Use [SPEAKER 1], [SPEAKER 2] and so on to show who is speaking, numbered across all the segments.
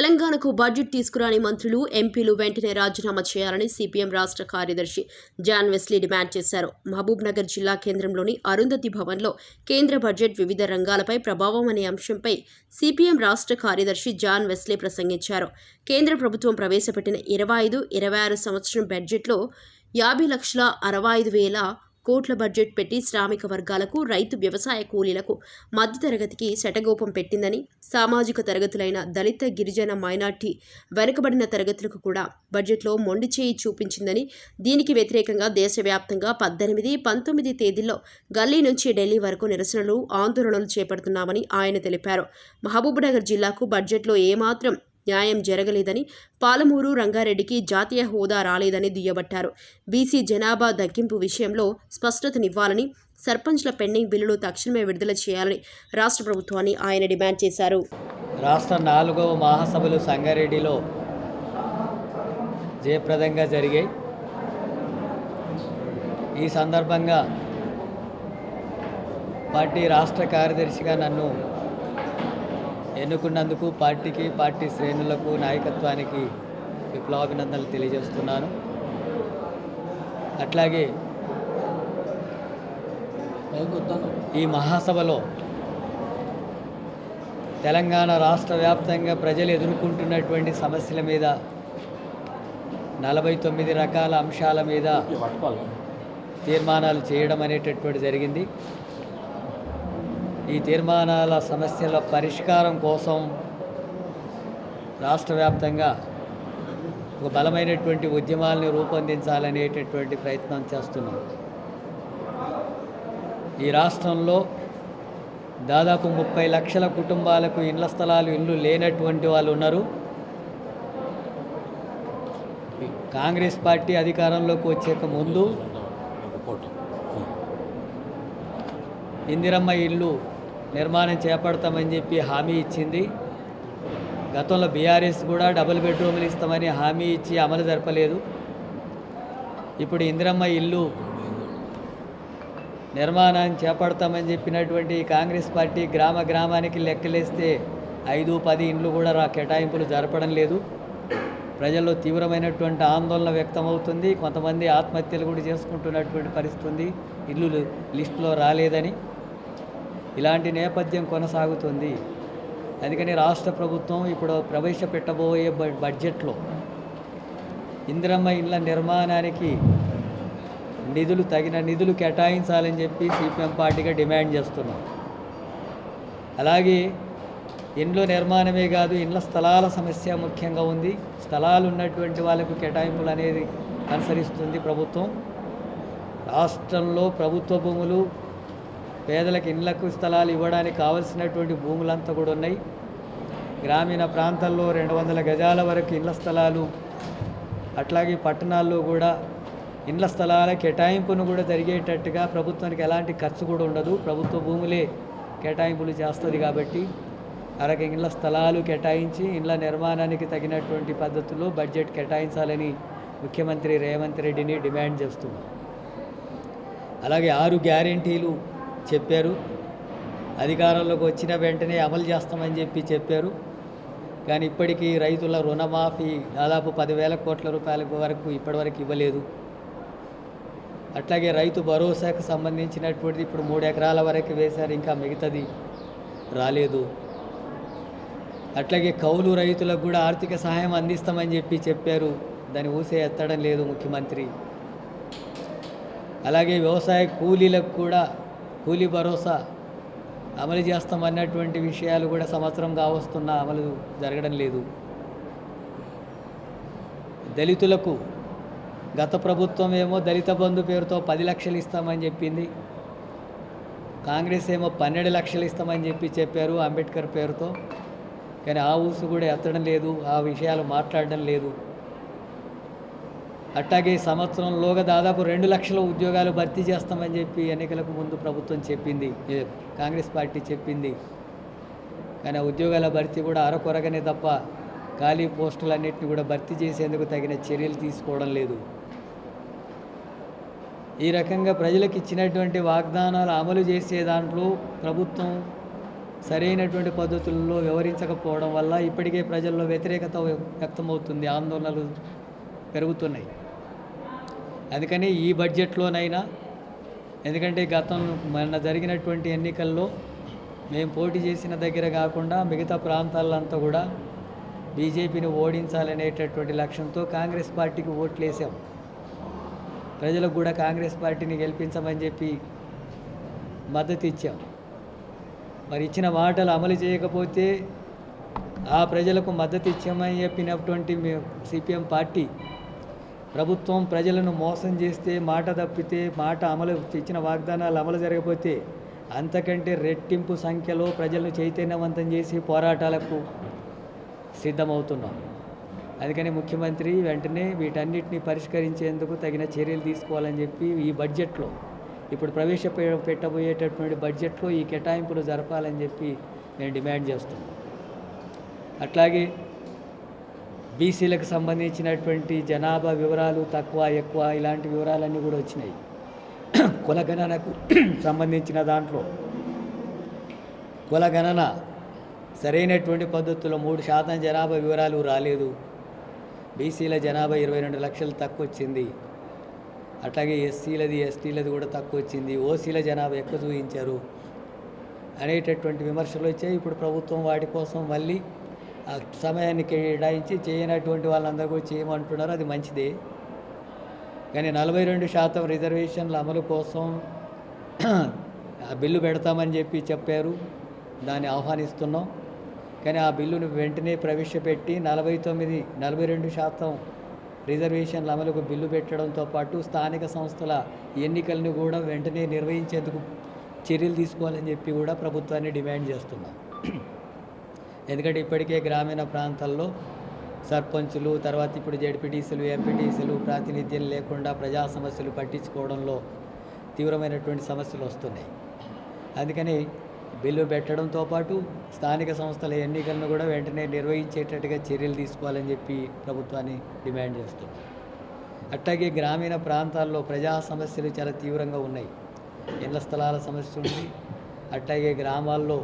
[SPEAKER 1] తెలంగాణకు బడ్జెట్ తీసుకురాని మంత్రులు ఎంపీలు వెంటనే రాజీనామా చేయాలని సిపిఎం రాష్ట్ర కార్యదర్శి జాన్ వెస్లీ డిమాండ్ చేశారు. మహబూబ్ నగర్ జిల్లా కేంద్రంలోని అరుంధతి భవన్లో కేంద్ర బడ్జెట్ వివిధ రంగాలపై ప్రభావం అనే అంశంపై సిపిఎం రాష్ట్ర కార్యదర్శి జాన్ వెస్లీ ప్రసంగించారు. కేంద్ర ప్రభుత్వం ప్రవేశపెట్టిన ఇరవై ఐదు ఇరవై ఆరు సంవత్సరం బడ్జెట్లో యాభై లక్షల అరవై ఐదు వేల కోట్ల బడ్జెట్ పెట్టి శ్రామిక వర్గాలకు రైతు వ్యవసాయ కూలీలకు మధ్యతరగతికి శటగోపం పెట్టిందని సామాజిక తరగతులైన దళిత గిరిజన మైనార్టీ వెనుకబడిన తరగతులకు కూడా బడ్జెట్లో మొండి చేయి చూపించిందని దీనికి వ్యతిరేకంగా దేశవ్యాప్తంగా పద్దెనిమిది పంతొమ్మిది తేదీల్లో గల్లీ నుంచి ఢిల్లీ వరకు నిరసనలు ఆందోళనలు చేపడుతున్నామని ఆయన తెలిపారు. మహబూబ్నగర్ జిల్లాకు బడ్జెట్లో ఏమాత్రం న్యాయం జరగలేదని పాలమూరు రంగారెడ్డికి జాతీయ హోదా రాలేదని దుయ్యబట్టారు. బీసీ జనాభా తగ్గింపు విషయంలో స్పష్టతనివ్వాలని సర్పంచ్ల పెండింగ్ బిల్లులు తక్షణమే విడుదల చేయాలని రాష్ట్ర ప్రభుత్వాన్ని ఆయన డిమాండ్ చేశారు.
[SPEAKER 2] రాష్ట్ర నాలుగవ మహాసభలు సంగారెడ్డిలో జయప్రదంగా జరిగాయి. ఈ సందర్భంగా పార్టీ రాష్ట్ర కార్యదర్శిగా నన్ను ఎన్నుకున్నందుకు పార్టీకి పార్టీ శ్రేణులకు నాయకత్వానికి విప్లవాభినందనలు తెలియజేస్తున్నాను. అట్లాగే ఈ మహాసభలో తెలంగాణ రాష్ట్ర వ్యాప్తంగా ప్రజలు ఎదుర్కొంటున్నటువంటి సమస్యల మీద నలభై తొమ్మిది రకాల అంశాల మీద తీర్మానాలు చేయడం అనేటటువంటి జరిగింది. ఈ తీర్మానాల సమస్యల పరిష్కారం కోసం రాష్ట్ర వ్యాప్తంగా ఒక బలమైనటువంటి ఉద్యమాలను రూపొందించాలనేటటువంటి ప్రయత్నం చేస్తున్నాం. ఈ రాష్ట్రంలో దాదాపు ముప్పై లక్షల కుటుంబాలకు ఇళ్ళ స్థలాలు ఇల్లు లేనటువంటి వాళ్ళు ఉన్నారు. కాంగ్రెస్ పార్టీ అధికారంలోకి వచ్చేక ముందు ఇందిరమ్మ ఇల్లు నిర్మాణం చేపడతామని చెప్పి హామీ ఇచ్చింది. గతంలో బీఆర్ఎస్ కూడా డబుల్ బెడ్రూములు ఇస్తామని హామీ ఇచ్చి అమలు జరపలేదు. ఇప్పుడు ఇందిరమ్మ ఇల్లు నిర్మాణాన్ని చేపడతామని చెప్పినటువంటి కాంగ్రెస్ పార్టీ గ్రామ గ్రామానికి లెక్కలేస్తే ఐదు పది ఇండ్లు కూడా రా కేటాయింపులు జరపడం లేదు. ప్రజల్లో తీవ్రమైనటువంటి ఆందోళన వ్యక్తమవుతుంది. కొంతమంది ఆత్మహత్యలు కూడా చేసుకుంటున్నటువంటి పరిస్థితి ఉంది. ఇల్లు లిస్టులో రాలేదని ఇలాంటి నేపథ్యం కొనసాగుతుంది. అందుకని రాష్ట్ర ప్రభుత్వం ఇప్పుడు ప్రవేశపెట్టబోయే బడ్జెట్లో ఇందిరమ్మ ఇళ్ళ నిర్మాణానికి నిధులు తగిన నిధులు కేటాయించాలని చెప్పి సిపిఎం పార్టీగా డిమాండ్ చేస్తున్నాం. అలాగే ఇండ్లు నిర్మాణమే కాదు ఇండ్ల స్థలాల సమస్య ముఖ్యంగా ఉంది. స్థలాలు ఉన్నటువంటి వాళ్ళకు కేటాయింపులు అనేది అనుసరిస్తుంది ప్రభుత్వం. రాష్ట్రంలో ప్రభుత్వ భూములు పేదలకు ఇండ్లకు స్థలాలు ఇవ్వడానికి కావలసినటువంటి భూములంతా కూడా ఉన్నాయి. గ్రామీణ ప్రాంతాల్లో రెండు వందల గజాల వరకు ఇండ్ల స్థలాలు అట్లాగే పట్టణాల్లో కూడా ఇండ్ల స్థలాల కేటాయింపును కూడా జరిగేటట్టుగా ప్రభుత్వానికి ఎలాంటి ఖర్చు కూడా ఉండదు. ప్రభుత్వ భూములే కేటాయింపులు చేస్తుంది కాబట్టి అరగ ఇండ్ల స్థలాలు కేటాయించి ఇండ్ల నిర్మాణానికి తగినటువంటి పద్ధతుల్లో బడ్జెట్ కేటాయించాలని ముఖ్యమంత్రి రేవంత్ రెడ్డిని డిమాండ్ చేస్తున్నాం. అలాగే ఆరు గ్యారెంటీలు చెప్పారు. అధికారంలోకి వచ్చిన వెంటనే అమలు చేస్తామని చెప్పి చెప్పారు. కానీ ఇప్పటికీ రైతుల రుణమాఫీ దాదాపు పదివేల కోట్ల రూపాయల వరకు ఇప్పటివరకు ఇవ్వలేదు. అట్లాగే రైతు భరోసాకు సంబంధించినటువంటిది ఇప్పుడు మూడు ఎకరాల వరకు వేశారు ఇంకా మిగతాది రాలేదు. అట్లాగే కౌలు రైతులకు కూడా ఆర్థిక సహాయం అందిస్తామని చెప్పి చెప్పారు. దాన్ని ఊసే ఎత్తడం లేదు ముఖ్యమంత్రి. అలాగే వ్యవసాయ కూలీలకు కూడా కూలీ భరోసా అమలు చేస్తామన్నటువంటి విషయాలు కూడా సంవత్సరం కావస్తున్నా అమలు జరగడం లేదు. దళితులకు గత ప్రభుత్వం ఏమో దళిత బంధు పేరుతో పది లక్షలు ఇస్తామని చెప్పింది. కాంగ్రెస్ ఏమో పన్నెండు లక్షలు ఇస్తామని చెప్పి చెప్పారు అంబేద్కర్ పేరుతో. కానీ ఆ ఊసు కూడా ఎత్తడం లేదు ఆ విషయాలు మాట్లాడడం లేదు. అట్లాగే ఈ సంవత్సరంలోగా దాదాపు రెండు లక్షల ఉద్యోగాలు భర్తీ చేస్తామని చెప్పి ఎన్నికలకు ముందు ప్రభుత్వం చెప్పింది. కాంగ్రెస్ పార్టీ చెప్పింది. కానీ ఆ ఉద్యోగాల భర్తీ కూడా అరకొరగనే తప్ప ఖాళీ పోస్టులన్నింటినీ కూడా భర్తీ చేసేందుకు తగిన చర్యలు తీసుకోవడం లేదు. ఈ రకంగా ప్రజలకు ఇచ్చినటువంటి వాగ్దానాలు అమలు చేసే దాంట్లో ప్రభుత్వం సరైనటువంటి పద్ధతుల్లో వివరించకపోవడం వల్ల ఇప్పటికే ప్రజల్లో వ్యతిరేకత వ్యక్తమవుతుంది. ఆందోళనలు పెరుగుతున్నాయి. అందుకని ఈ బడ్జెట్లోనైనా ఎందుకంటే గతం మొన్న జరిగినటువంటి ఎన్నికల్లో మేము పోటీ చేసిన దగ్గర కాకుండా మిగతా ప్రాంతాలంతా కూడా బీజేపీని ఓడించాలనేటటువంటి లక్ష్యంతో కాంగ్రెస్ పార్టీకి ఓట్లు వేసాం ప్రజలకు కూడా కాంగ్రెస్ పార్టీని గెలిపించమని చెప్పి మద్దతు ఇచ్చాం. మరి ఇచ్చిన మాటలు అమలు చేయకపోతే ఆ ప్రజలకు మద్దతు ఇచ్చామని చెప్పినటువంటి సిపిఎం పార్టీ ప్రభుత్వం ప్రజలను మోసం చేస్తే మాట తప్పితే మాట అమలు ఇచ్చిన వాగ్దానాలు అమలు జరగకపోతే అంతకంటే రెట్టింపు సంఖ్యలో ప్రజలను చైతన్యవంతం చేసి పోరాటాలకు సిద్ధమవుతున్నాం. అందుకని ముఖ్యమంత్రి వెంటనే వీటన్నిటిని పరిష్కరించేందుకు తగిన చర్యలు తీసుకోవాలని చెప్పి ఈ బడ్జెట్లో ఇప్పుడు ప్రవేశ పెట్టబోయేటటువంటి బడ్జెట్లో ఈ కేటాయింపులు జరపాలని చెప్పి నేను డిమాండ్ చేస్తున్నాను. అట్లాగే బీసీలకు సంబంధించినటువంటి జనాభా వివరాలు తక్కువ ఎక్కువ ఇలాంటి వివరాలన్నీ కూడా వచ్చినాయి. కులగణనకు సంబంధించిన దాంట్లో కులగణన సరైనటువంటి పద్ధతిలో మూడు శాతం జనాభా వివరాలు రాలేదు. బీసీల జనాభా ఇరవై రెండు లక్షలు తక్కువ వచ్చింది. అట్లాగే ఎస్సీలది ఎస్టీలది కూడా తక్కువ వచ్చింది. ఓసీల జనాభా ఎక్కువ చూపించారు అనేటటువంటి విమర్శలు వచ్చాయి. ఇప్పుడు ప్రభుత్వం వాటి కోసం మళ్ళీ సమయాన్ని కేటాయించి చేయనటువంటి వాళ్ళందరూ కూడా చేయమంటున్నారు. అది మంచిదే. కానీ నలభై రెండు శాతం రిజర్వేషన్ల అమలు కోసం ఆ బిల్లు పెడతామని చెప్పి చెప్పారు. దాన్ని ఆహ్వానిస్తున్నాం. కానీ ఆ బిల్లును వెంటనే ప్రవేశపెట్టి నలభై తొమ్మిది నలభై రెండు శాతం రిజర్వేషన్ల అమలుకు బిల్లు పెట్టడంతో పాటు స్థానిక సంస్థల ఎన్నికలను కూడా వెంటనే నిర్వహించేందుకు చర్యలు తీసుకోవాలని చెప్పి కూడా ప్రభుత్వాన్ని డిమాండ్ చేస్తున్నాం. ఎందుకంటే ఇప్పటికే గ్రామీణ ప్రాంతాల్లో సర్పంచులు తర్వాత ఇప్పుడు జడ్పీటీసీలు ఎంపీటీసీలు ప్రాతినిధ్యం లేకుండా ప్రజా సమస్యలు పట్టించుకోవడంలో తీవ్రమైనటువంటి సమస్యలు వస్తున్నాయి. అందుకని బిల్లు పెట్టడంతో పాటు స్థానిక సంస్థల ఎన్నికలను కూడా వెంటనే నిర్వహించేటట్టుగా చర్యలు తీసుకోవాలని చెప్పి ప్రభుత్వాన్ని డిమాండ్ చేస్తున్నాం. అట్లాగే గ్రామీణ ప్రాంతాల్లో ప్రజా సమస్యలు చాలా తీవ్రంగా ఉన్నాయి. ఇళ్ళ స్థలాల సమస్య ఉంది. అట్లాగే గ్రామాల్లో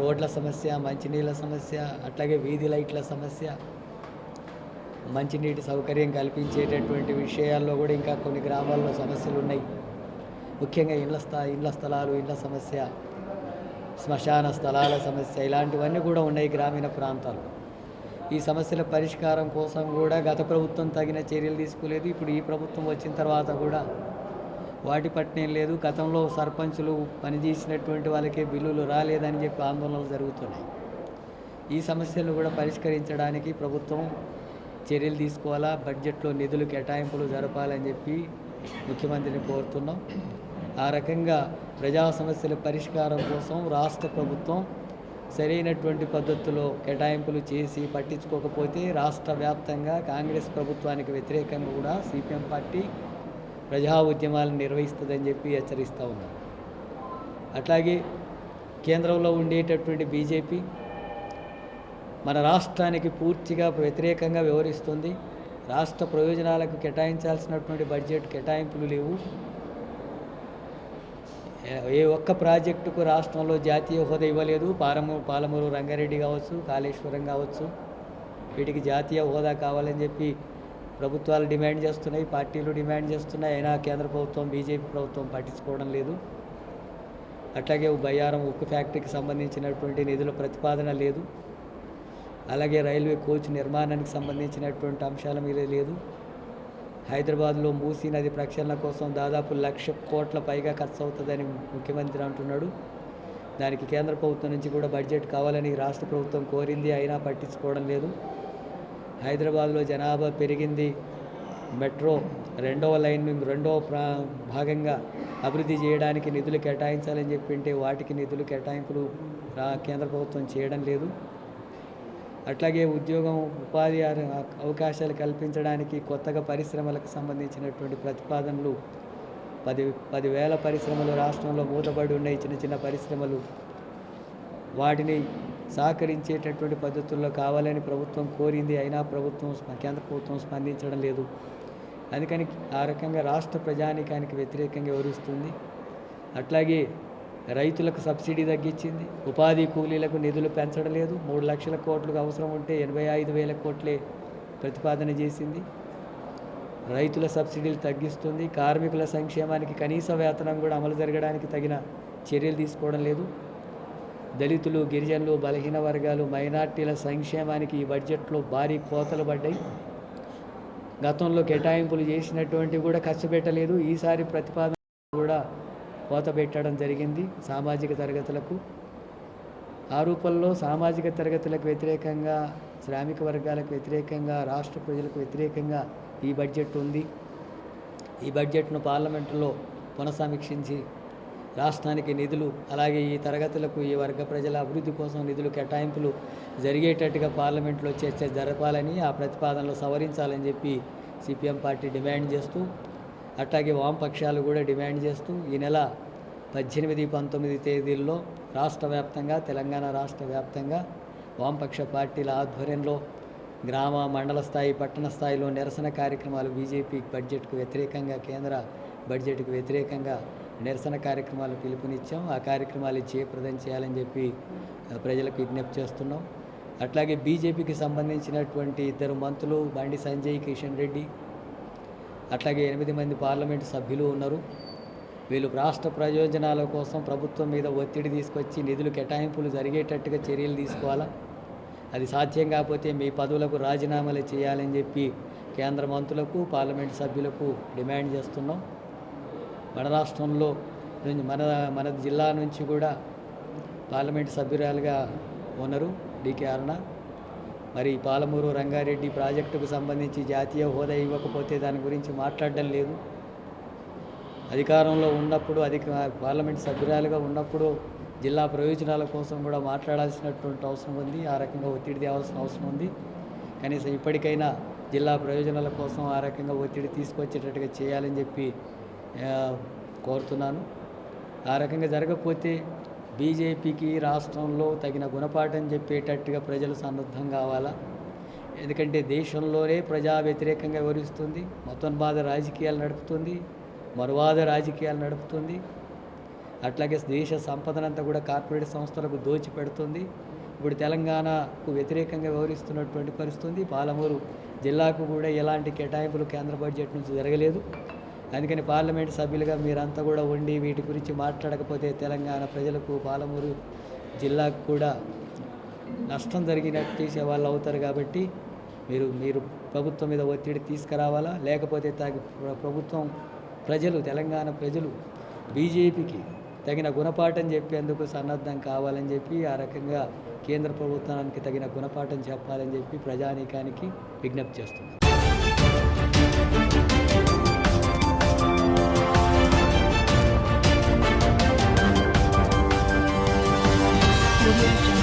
[SPEAKER 2] రోడ్ల సమస్య మంచినీళ్ళ సమస్య అట్లాగే వీధి లైట్ల సమస్య మంచినీటి సౌకర్యం కల్పించేటటువంటి విషయాల్లో కూడా ఇంకా కొన్ని గ్రామాల్లో సమస్యలు ఉన్నాయి. ముఖ్యంగా ఇండ్ల స్థా ఇండ్ల స్థలాలు ఇండ్ల సమస్య శ్మశాన స్థలాల సమస్య ఇలాంటివన్నీ కూడా ఉన్నాయి గ్రామీణ ప్రాంతాల్లో. ఈ సమస్యల పరిష్కారం కోసం కూడా గత ప్రభుత్వం తగిన చర్యలు తీసుకోలేదు. ఇప్పుడు ఈ ప్రభుత్వం వచ్చిన తర్వాత కూడా వాటి పట్టణం లేదు. గతంలో సర్పంచులు పనిచేసినటువంటి వాళ్ళకే బిల్లులు రాలేదని చెప్పి ఆందోళనలు జరుగుతున్నాయి. ఈ సమస్యలను కూడా పరిష్కరించడానికి ప్రభుత్వం చర్యలు తీసుకోవాలా? బడ్జెట్లో నిధులు కేటాయింపులు జరపాలని చెప్పి ముఖ్యమంత్రిని కోరుతున్నాం. ఆ రకంగా ప్రజా సమస్యల పరిష్కారం కోసం రాష్ట్ర ప్రభుత్వం సరైనటువంటి పద్ధతిలో కేటాయింపులు చేసి పట్టించుకోకపోతే రాష్ట్ర వ్యాప్తంగా కాంగ్రెస్ ప్రభుత్వానికి వ్యతిరేకంగా కూడా సిపిఎం పార్టీ ప్రజా ఉద్యమాలను నిర్వహిస్తుందని చెప్పి హెచ్చరిస్తూ ఉన్నారు. అట్లాగే కేంద్రంలో ఉండేటటువంటి బీజేపీ మన రాష్ట్రానికి పూర్తిగా వ్యతిరేకంగా వ్యవహరిస్తుంది. రాష్ట్ర ప్రయోజనాలకు కేటాయించాల్సినటువంటి బడ్జెట్ కేటాయింపులు లేవు. ఏ- ఏ ఒక్క ప్రాజెక్టుకు రాష్ట్రంలో జాతీయ హోదా ఇవ్వలేదు. పాలమూరు పాలమూరు రంగారెడ్డి కావచ్చు కాళేశ్వరం కావచ్చు వీటికి జాతీయ హోదా కావాలని చెప్పి ప్రభుత్వాలు డిమాండ్ చేస్తున్నాయి పార్టీలు డిమాండ్ చేస్తున్నాయి. అయినా కేంద్ర ప్రభుత్వం బీజేపీ ప్రభుత్వం పట్టించుకోవడం లేదు. అట్లాగే బయ్యారం ఉక్కు ఫ్యాక్టరీకి సంబంధించినటువంటి నిధుల ప్రతిపాదన లేదు. అలాగే రైల్వే కోచ్ నిర్మాణానికి సంబంధించినటువంటి అంశాల మీద లేదు. హైదరాబాద్లో మూసీ నది ప్రక్షాళన కోసం దాదాపు లక్ష కోట్ల పైగా ఖర్చు అవుతుందని ముఖ్యమంత్రి అంటున్నాడు. దానికి కేంద్ర ప్రభుత్వం నుంచి కూడా బడ్జెట్ కావాలని రాష్ట్ర ప్రభుత్వం కోరింది అయినా పట్టించుకోవడం లేదు. హైదరాబాద్లో జనాభా పెరిగింది. మెట్రో రెండవ లైన్ రెండవ ప్రా భాగంగా అభివృద్ధి చేయడానికి నిధులు కేటాయించాలని చెప్పింటే వాటికి నిధులు కేటాయింపులు రా- కేంద్ర ప్రభుత్వం చేయడం లేదు. అట్లాగే ఉద్యోగం ఉపాధి అవకాశాలు కల్పించడానికి కొత్తగా పరిశ్రమలకు సంబంధించినటువంటి ప్రతిపాదనలు పది పదివేల పరిశ్రమలు రాష్ట్రంలో మూతపడి ఉన్నాయి. చిన్న చిన్న పరిశ్రమలు. వాటిని సహకరించేటటువంటి పద్ధతుల్లో కావాలని ప్రభుత్వం కోరింది. అయినా ప్రభుత్వం కేంద్ర ప్రభుత్వం స్పందించడం లేదు. అందుకని ఆ రకంగా రాష్ట్ర ప్రజానికానికి వ్యతిరేకంగా వివరిస్తుంది అట్లాగే రైతులకు సబ్సిడీ తగ్గించింది. ఉపాధి కూలీలకు నిధులు పెంచడం లేదు. మూడు లక్షల కోట్లకు అవసరం ఉంటే ఎనభై ఐదు వేల కోట్లే ప్రతిపాదన చేసింది. రైతుల సబ్సిడీలు తగ్గిస్తుంది. కార్మికుల సంక్షేమానికి కనీస వేతనం కూడా అమలు జరగడానికి తగిన చర్యలు తీసుకోవడం లేదు. దళితులు గిరిజనులు బలహీన వర్గాలు మైనార్టీల సంక్షేమానికి ఈ బడ్జెట్లో భారీ కోతలు పడ్డాయి. గతంలో కేటాయింపులు చేసినటువంటివి కూడా ఖర్చు పెట్టలేదు. ఈసారి ప్రతిపాదన కూడా కోత పెట్టడం జరిగింది సామాజిక తరగతులకు. ఆ రూపంలో సామాజిక తరగతులకు వ్యతిరేకంగా శ్రామిక వర్గాలకు వ్యతిరేకంగా రాష్ట్ర ప్రజలకు వ్యతిరేకంగా ఈ బడ్జెట్ ఉంది. ఈ బడ్జెట్ను పార్లమెంటులో పునఃసమీక్షించి రాష్ట్రానికి నిధులు అలాగే ఈ తరగతులకు ఈ వర్గ ప్రజల అభివృద్ధి కోసం నిధులు కేటాయింపులు జరిగేటట్టుగా పార్లమెంట్లో చర్చ జరపాలని ఆ ప్రతిపాదనలు సవరించాలని చెప్పి సిపిఎం పార్టీ డిమాండ్ చేస్తూ అట్లాగే వామపక్షాలు కూడా డిమాండ్ చేస్తూ ఈ నెల పద్దెనిమిది పంతొమ్మిది తేదీల్లో రాష్ట్ర వ్యాప్తంగా తెలంగాణ రాష్ట్ర వ్యాప్తంగా వామపక్ష పార్టీల ఆధ్వర్యంలో గ్రామ మండల స్థాయి పట్టణ స్థాయిలో నిరసన కార్యక్రమాలు బీజేపీ బడ్జెట్కు వ్యతిరేకంగా కేంద్ర బడ్జెట్కు వ్యతిరేకంగా నిరసన కార్యక్రమాలు పిలుపునిచ్చాం. ఆ కార్యక్రమాలు జయప్రదం చేయాలని చెప్పి ప్రజలకు విజ్ఞప్తి చేస్తున్నాం. అట్లాగే బీజేపీకి సంబంధించినటువంటి ఇద్దరు మంత్రులు బండి సంజయ్ కిషన్ రెడ్డి అట్లాగే ఎనిమిది మంది పార్లమెంటు సభ్యులు ఉన్నారు. వీళ్ళు రాష్ట్ర ప్రయోజనాల కోసం ప్రభుత్వం మీద ఒత్తిడి తీసుకొచ్చి నిధులు కేటాయింపులు జరిగేటట్టుగా చర్యలు తీసుకోవాలా? అది సాధ్యం కాకపోతే మీ పదవులకు రాజీనామాలు చేయాలని చెప్పి కేంద్ర మంత్రులకు పార్లమెంటు సభ్యులకు డిమాండ్ చేస్తున్నాం. మన రాష్ట్రంలో మన మన జిల్లా నుంచి కూడా పార్లమెంట్ సభ్యురాలుగా ఉన్నారు డికే అరుణ. మరి పాలమూరు రంగారెడ్డి ప్రాజెక్టుకు సంబంధించి జాతీయ హోదా ఇవ్వకపోతే దాని గురించి మాట్లాడడం లేదు. అధికారంలో ఉన్నప్పుడు అధిక పార్లమెంట్ సభ్యురాలుగా ఉన్నప్పుడు జిల్లా ప్రయోజనాల కోసం కూడా మాట్లాడాల్సినటువంటి అవసరం ఉంది. ఆ రకంగా ఒత్తిడి తేవాల్సిన అవసరం ఉంది. కనీసం ఇప్పటికైనా జిల్లా ప్రయోజనాల కోసం ఆ రకంగా ఒత్తిడి తీసుకొచ్చేటట్టుగా చేయాలని చెప్పి కోరుతున్నాను. ఆ రకంగా జరగకపోతే బీజేపీకి రాష్ట్రంలో తగిన గుణపాఠం చెప్పేటట్టుగా ప్రజలు సన్నద్ధం కావాలా? ఎందుకంటే దేశంలోనే ప్రజా వ్యతిరేకంగా వివరిస్తుంది మొత్తన్వాద రాజకీయాలు నడుపుతుంది మరువాద రాజకీయాలు నడుపుతుంది. అట్లాగే దేశ సంపదనంతా కూడా కార్పొరేట్ సంస్థలకు దోచిపెడుతుంది. ఇప్పుడు తెలంగాణకు వ్యతిరేకంగా వ్యవహరిస్తున్నటువంటి పరిస్థితి పాలమూరు జిల్లాకు కూడా ఎలాంటి కేటాయింపులు కేంద్ర బడ్జెట్ నుంచి జరగలేదు. అందుకని పార్లమెంట్ సభ్యులుగా మీరంతా కూడా ఉండి వీటి గురించి మాట్లాడకపోతే తెలంగాణ ప్రజలకు పాలమూరు జిల్లాకు కూడా నష్టం జరిగినట్టు చేసే వాళ్ళు అవుతారు కాబట్టి మీరు మీరు ప్రభుత్వం మీద ఒత్తిడి తీసుకురావాలా? లేకపోతే తగి ప్రభుత్వం ప్రజలు తెలంగాణ ప్రజలు బీజేపీకి తగిన గుణపాఠం చెప్పేందుకు సన్నద్ధం కావాలని చెప్పి ఆ రకంగా కేంద్ర ప్రభుత్వానికి తగిన గుణపాఠం చెప్పాలని చెప్పి ప్రజానీకానికి విజ్ఞప్తి చేస్తున్నారు.
[SPEAKER 1] Global Jungle.